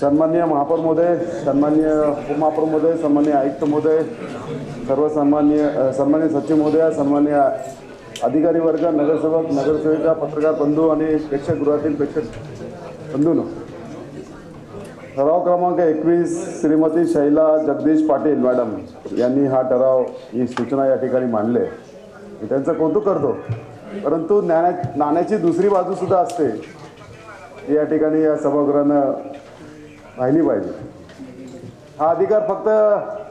सन्माननीय महापौर महोदय सन्माननीय उपमहापौर महोदय सन्मान्य आयुक्त महोदय सर्व सन्मान्य सन्मान्य सचिव महोदय सन्मान्य अधिकारी वर्ग नगरसेवक नगरसेविका पत्रकार बंधू आणि प्रेक्षकगृहातील प्रेक्षक बंधून. ठराव क्रमांक एकवीस श्रीमती शैला जगदीश पाटील मॅडम यांनी हा ठराव ही सूचना या ठिकाणी मांडले. त्यांचं कौतुक करतो. परंतु ज्ञाना नाण्याची दुसरी बाजू सुद्धा असते. या ठिकाणी या सभागृहानं राहिली पाहिजे. हा अधिकार फक्त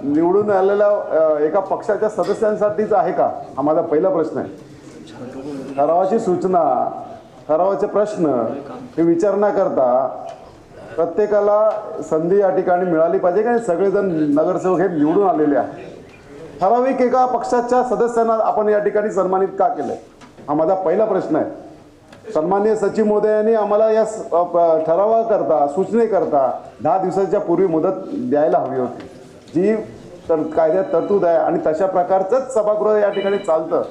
निवडून आलेल्या एका पक्षाच्या सदस्यांसाठीच आहे का? हा माझा पहिला प्रश्न आहे. ठरावाची सूचना ठरावाचे प्रश्न हे विचार न करता प्रत्येकाला संधी या ठिकाणी मिळाली पाहिजे कारण सगळेजण नगरसेवक हे निवडून आलेले आहेत. ठराविक एका पक्षाच्या सदस्यांना आपण या ठिकाणी सन्मानित का केलं हा माझा पहिला प्रश्न आहे. सन्मान्य सचिव महोदयांनी आम्हाला या ठरावाकरता सूचनेकरता दहा दिवसाच्या पूर्वी मुदत द्यायला हवी होती. जी तर कायद्यात तरतूद आहे आणि तशा प्रकारचंच सभागृह या ठिकाणी चालतं.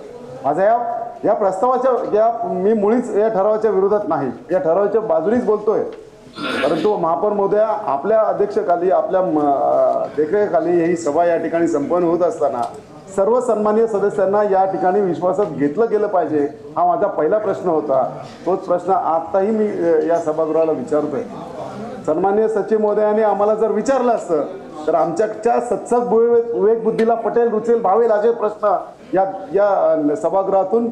माझा या या प्रस्तावाच्या या मी मुळीच या ठरावाच्या विरोधात नाही. या ठरावाच्या बाजूनीच बोलतोय. परंतु महापौर महोदया आपल्या अध्यक्षखाली आपल्या देखरेखाली ही सभा या ठिकाणी संपन्न होत असताना सर्व सन्मान्य सदस्यांना या ठिकाणी विश्वासात घेतलं गेलं पाहिजे हा माझा पहिला प्रश्न होता. तोच प्रश्न आताही मी या सभागृहाला विचारतोय. सन्मान्य सचिव महोदयाने आम्हाला जर विचारलं असतं तर आमच्याच्या सत्सद विवेक बुद्धीला पटेल रुचेल भावेल असे प्रश्न या या सभागृहातून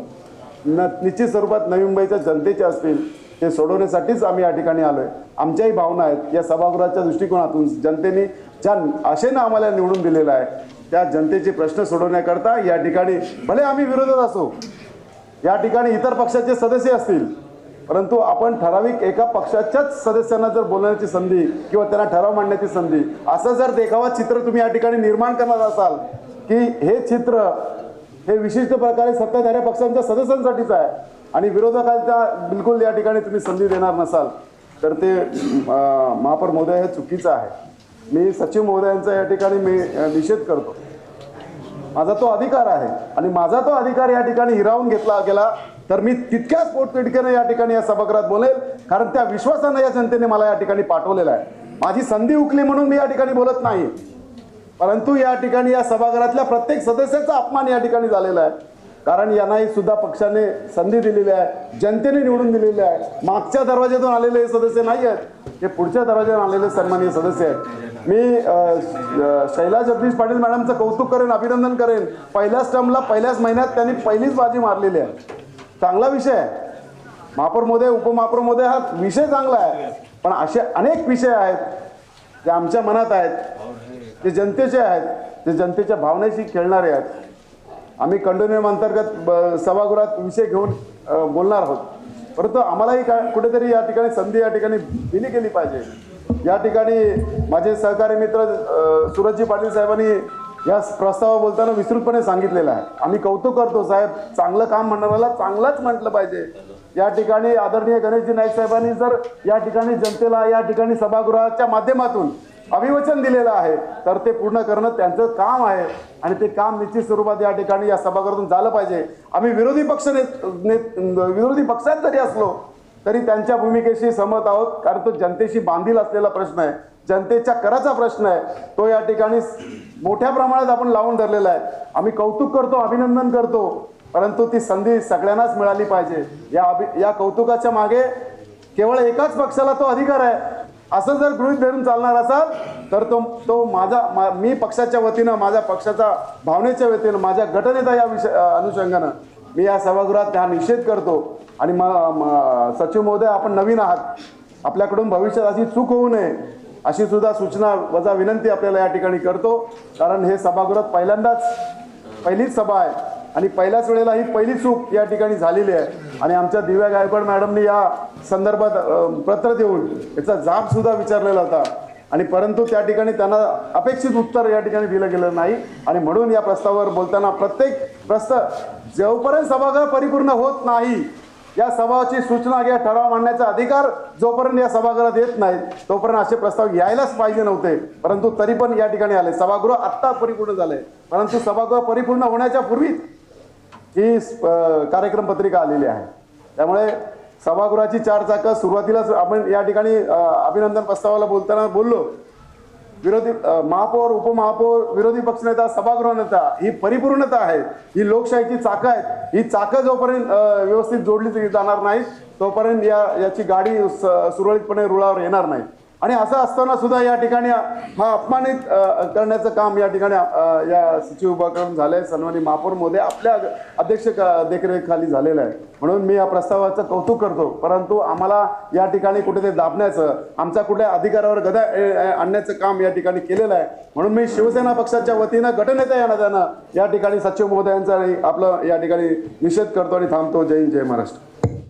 न निश्चित स्वरूपात नवी मुंबईच्या जनतेचे असतील ते सोडवण्यासाठीच आम्ही या ठिकाणी आलोय. आमच्याही भावना आहेत या सभागृहाच्या दृष्टिकोनातून जनतेने ज्या आशेनं आम्हाला निवडून दिलेलं आहे त्या जनतेचे प्रश्न सोडवण्याकरता या ठिकाणी भले आम्ही विरोधात असो या ठिकाणी इतर पक्षाचे सदस्य असतील परंतु आपण ठराविक एका पक्षाच्याच सदस्यांना जर बोलण्याची संधी किंवा त्यांना ठराव मांडण्याची संधी असं जर देखावा चित्र तुम्ही या ठिकाणी निर्माण करणार असाल की हे चित्र हे विशिष्ट प्रकारे सत्ताधाऱ्या पक्षांच्या सदस्यांसाठीच आहे आणि विरोधकांच्या बिलकुल या ठिकाणी तुम्ही संधी देणार नसाल तर ते महापौर महोदय हे चुकीचं आहे. मी सचिव महोदयांचा या ठिकाणी मी निषेध करतो. माझा तो अधिकार आहे आणि माझा तो अधिकार या ठिकाणी हिरावून घेतला गेला तर मी तितक्याच पोटतिडकीने या ठिकाणी या सभागृहात बोलेल कारण त्या विश्वासानं या जनतेने मला या ठिकाणी पाठवलेलं आहे. माझी संधी उकली म्हणून मी या ठिकाणी बोलत नाही. परंतु या ठिकाणी या सभागृहातल्या प्रत्येक सदस्याचा अपमान या ठिकाणी झालेला आहे. कारण यांनाही सुद्धा पक्षाने संधी दिलेली आहे जनतेने निवडून दिलेली आहे. मागच्या दरवाज्यातून आलेले सदस्य नाही आहेत. हे पुढच्या दरवाज्यातून आलेले सन्माननीय सदस्य आहेत. मी शैला जगदीश पाटील मॅडमचं कौतुक करेन अभिनंदन करेन. पहिल्याच टर्मला पहिल्याच महिन्यात त्यांनी पहिलीच बाजी मारलेली आहे. चांगला विषय आहे. महापौर महोदय उपमहापौर महोदय हा विषय चांगला आहे. पण असे अनेक विषय आहेत जे आमच्या मनात आहेत ते जनतेचे आहेत ते जनतेच्या भावनेशी खेळणारे आहेत. आम्ही कंडोनियम अंतर्गत ब- सभागृहात विषय घेऊन बोलणार आहोत. परंतु आम्हालाही का कुठेतरी या ठिकाणी संधी या ठिकाणी दिली गेली पाहिजे. या ठिकाणी माझे सहकारी मित्र सूरजजी पाटील साहेबांनी या प्रस्तावा बोलताना विस्तृतपणे सांगितलेलं आहे. आम्ही कौतुक करतो साहेब चांगलं काम म्हणणाऱ्याला चांगलंच म्हटलं पाहिजे. या ठिकाणी आदरणीय गणेशजी नाईक साहेबांनी जर या ठिकाणी जनतेला या ठिकाणी सभागृहाच्या माध्यमातून अभिवचन दिलेलं आहे. तर ते पूर्ण करणं त्यांचं काम आहे. आणि ते काम निश्चित स्वरूपात या ठिकाणी या सभागृहातून झालं पाहिजे. आम्ही विरोधी पक्ष ने विरोधी पक्षात जरी असलो तरी त्यांच्या भूमिकेशी सहमत आहोत. कारण तो जनतेशी बांधील असलेला प्रश्न आहे. जनतेच्या कराचा प्रश्न आहे. तो या ठिकाणी मोठ्या प्रमाणात आपण लावून धरलेला आहे. आम्ही कौतुक करतो अभिनंदन करतो. परंतु ती संधी सगळ्यांनाच मिळाली पाहिजे. या अभि या कौतुकाच्या मागे केवळ एकाच पक्षाला तो अधिकार आहे. असं जर गृहित धरून चालणार असाल तर तो तो माझा मा- मी पक्षाच्या वतीनं माझ्या पक्षाच्या भावनेच्या वतीनं माझ्या गटनेता या विषय अनुषंगानं मी या सभागृहात हा निषेध करतो. आणि म- सचिव महोदय आपण नवीन आहात. आपल्याकडून भविष्यात अशी चूक होऊ नये अशी सुद्धा सूचना वजा विनंती आपल्याला या ठिकाणी करतो. कारण हे सभागृहात पहिल्यांदाच पहिलीच सभा आहे. आणि पहिल्याच वेळेला ही पहिली चूक या ठिकाणी झालेली आहे. आणि आमच्या दिव्या गायकवाड मॅडमनी या संदर्भात पत्र देऊन याचा जाब सुद्धा विचारलेला होता. आणि परंतु त्या ठिकाणी त्यांना अपेक्षित उत्तर या ठिकाणी दिलं गेलं नाही. आणि म्हणून या प्रस्तावावर बोलताना प्रत्येक प्रस्ताव जोपर्यंत सभागृह परिपूर्ण होत नाही या सभाची सूचना या ठराव मांडण्याचा अधिकार जोपर्यंत या सभागृहात येत नाही तोपर्यंत असे प्रस्ताव यायलाच पाहिजे नव्हते. परंतु तरी पण या ठिकाणी आले. सभागृह आत्ता परिपूर्ण झाले परंतु सभागृह परिपूर्ण होण्याच्या पूर्वीच ही कार्यक्रम पत्रिका आलेली आहे. त्यामुळे सभागृहाची चार चाकं सुरुवातीलाच आपण या ठिकाणी अभिनंदन प्रस्तावाला बोलताना बोललो. विरोधी महापौर उपमहापौर विरोधी पक्षनेता सभागृह नेता ही परिपूर्णता आहे. ही लोकशाहीची चाकं आहेत. ही चाकं जोपर्यंत व्यवस्थित जोडली जाणार नाही तोपर्यंत या याची गाडी स- सुरळीतपणे रुळावर येणार नाही आणि असं असताना सुद्धा या ठिकाणी हा अपमानित करण्याचं काम या ठिकाणी या सचिव उपक्रम झालंय. सन्मानी महापौर मोदी आपल्या अध्यक्ष देखरेखाली झालेलं आहे. म्हणून मी या प्रस्तावाचं कौतुक करतो. परंतु आम्हाला या ठिकाणी कुठेतरी दाबण्याचं आमच्या कुठल्या अधिकारावर गदा आणण्याचं काम या ठिकाणी केलेलं आहे. म्हणून मी शिवसेना पक्षाच्या वतीनं गटनेता या नात्यानं या ठिकाणी सचिव महोदयांचा आणि आपलं या ठिकाणी निषेध करतो आणि थांबतो. जय हिंद जय महाराष्ट्र.